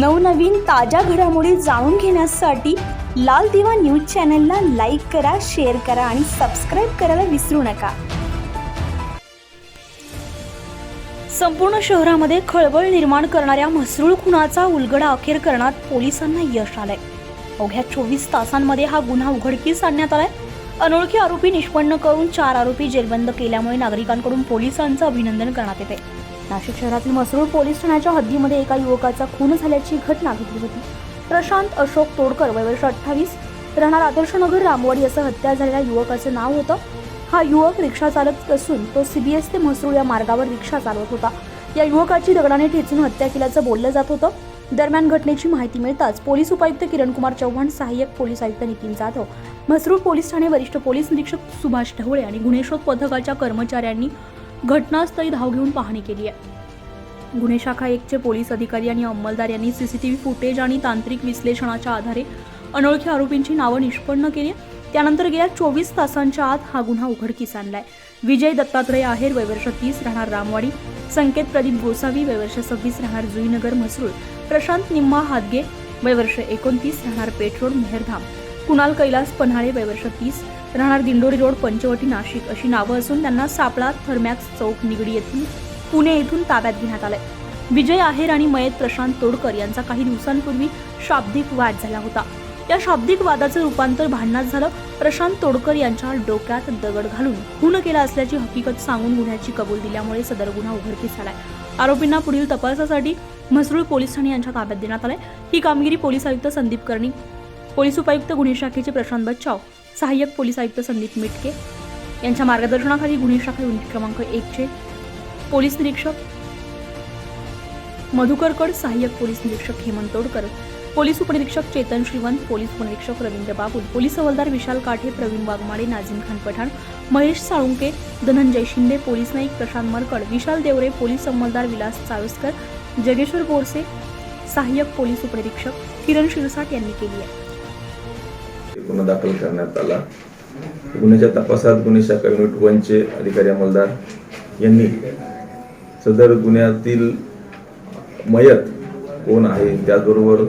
नवनवीन ताज्या घडामोडी जाणून घेण्यासाठी लाल दिवा न्यूज चॅनलला लाईक करा शेअर करा आणि सबस्क्राईब करायला विसरू नका. संपूर्ण शहरामध्ये खळबळ निर्माण करणाऱ्या म्हसरूळ खुनाचा उलगडा अखेर करण्यात पोलिसांना यश आलंय. अवघ्या चोवीस तासांमध्ये हा गुन्हा उघडकीस आणण्यात आलाय. अनोळखी आरोपी निष्पन्न करून चार आरोपी जेलबंद केल्यामुळे नागरिकांकडून पोलिसांचं अभिनंदन करण्यात येते नाशिक शहरातील म्हसरूळ पोलीस ठाण्याच्या हद्दीमध्ये एका युवकाचा खून झाल्याची घटना घडली होती. प्रशांत अशोक तोडकर वय वर्ष अठ्ठावीस राहणार आदर्शनगर रामवाडी असं हत्या झालेल्या युवकाचं नाव होतं. हा युवक रिक्षा चालक असून तो सीबीएस ते म्हसरूळ या मार्गावर रिक्षा चालवत होता. या युवकाची दगडाने ठेचून हत्या केल्याचं बोललं जात होतं. दरम्यान घटनेची माहिती मिळताच पोलीस उपायुक्त किरणकुमार चव्हाण सहाय्यक पोलीस आयुक्त नितीन जाधव म्हसरूळ पोलीस ठाणे वरिष्ठ पोलीस निरीक्षक सुभाष ढवळे आणि गुन्हे शोध पथकाच्या कर्मचाऱ्यांनी घटनास्थळी धाव घेऊन पाहणी केली आहे. गुन्हे शाखा एकचे पोलीस अधिकारी आणि अंमलदार यांनी सीसीटीव्ही फुटेज आणि तांत्रिक विश्लेषणाच्या आधारे अनोळखी आरोपींची नावं निष्पन्न केली त्यानंतर गेल्या चोवीस तासांच्या आत हा गुन्हा उघडकीस आणलाय. विजय दत्तात्रय आहेर वयवर्ष तीस राहणार रामवाडी. संकेत प्रदीप गोसावी वयवर्ष सव्वीस राहणार जुईनगर म्हसरूळ. प्रशांत निम्मा हादगे वयवर्ष एकोणतीस राहणार पेट्रोल मेहरधाम. कुणाल कैलास पन्हाळे वयवर्ष तीस. राहणार दिंडोरी रोड पंचवटी नाशिक अशी नावं असून त्यांना सापळा थर्मॅक्स चौक निगडी येथील पुणे येथून ताब्यात घेण्यात आलंय. विजय आहेर आणि मयत प्रशांत तोडकर यांचा काही दिवसांपूर्वी शाब्दिक वाद झाला होता. या शाब्दिक वादाचं रूपांतर भांडणात झालं. प्रशांत तोडकर यांच्या डोक्यात दगड घालून खून केला असल्याची हकीकत सांगून गुन्ह्याची कबूल दिल्यामुळे सदर गुन्हा उघडकीस आलाय. आरोपींना पुढील तपासासाठी म्हसरूळ पोलीस ठाणे यांच्या ताब्यात देण्यात आलंय. ही कामगिरी पोलीस आयुक्त संदीप कर्णिक पोलीस उपायुक्त गुन्हे शाखेचे प्रशांत बच्चाव सहाय्यक पोलीस आयुक्त संदीप मिटके यांच्या मार्गदर्शनाखाली गुन्हे शाखा युनिट क्रमांक एकचे पोलीस निरीक्षक मधुकरकड सहाय्यक पोलीस निरीक्षक हेमंत तोडकर पोलीस उपनिरीक्षक चेतन श्रीवंत पोलीस उपनिरीक्षक रवींद्र बाबुल पोलीस हवालदार विशाल काठे प्रवीण वाघमाडे नाझीम खान पठाण महेश साळुंके धनंजय शिंदे पोलीस नाईक प्रशांत मरकड विशाल देवरे पोलीस अंमलदार विलास चाळुसकर जगेश्वर बोरसे सहाय्यक पोलीस उपनिरीक्षक किरण शिरसाट यांनी केली आहे. गुन्हा दाखल करण्यात आला. गुन्ह्याच्या तपासात गुन्हे शाखा युनिट वनचे अधिकारी अंमलदार यांनी सदर गुन्ह्यातील मयत कोण आहे त्याचबरोबर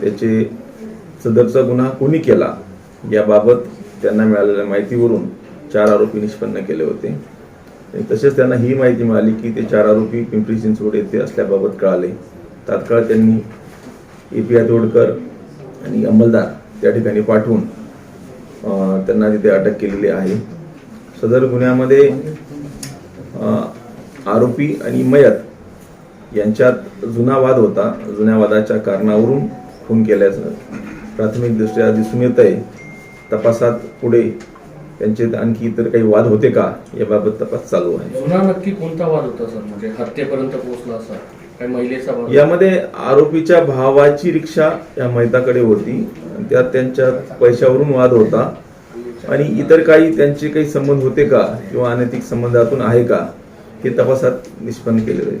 त्याचे सदरचा गुन्हा कोणी केला याबाबत त्यांना मिळालेल्या माहितीवरून चार आरोपी निष्पन्न केले होते. तसेच त्यांना ही माहिती मिळाली की ते चार आरोपी पिंपरी चिंचवड येथे असल्याबाबत कळाले. तात्काळ त्यांनी ए पी आय तोडकर आणि अंमलदार त्या ठिकाणी पाठवून त्यांना तिथे अटक केलेली आहे. सदर गुन्ह्यामध्ये आरोपी आणि मयत यांच्यात जुना वाद होता. जुन्या वादाच्या कारणावरून खून केल्याचं प्राथमिकदृष्ट्या दिसून येत आहे तपासात पुढे त्यांचे आणखी इतर काही वाद होते का याबाबत तपास चालू आहे. जुना नक्की कोणता वाद होता सर? म्हणजे हत्येपर्यंत पोहोचला असा? यामध्ये आरोपीच्या भावाची रिक्षा या मैताकडे होती. त्यात त्यांच्या पैशावरून वाद होता. आणि इतर काही त्यांचे काही संबंध होते का? किंवा अनैतिक संबंधातून आहे का? हे तपासात निष्पन्न केले जाईल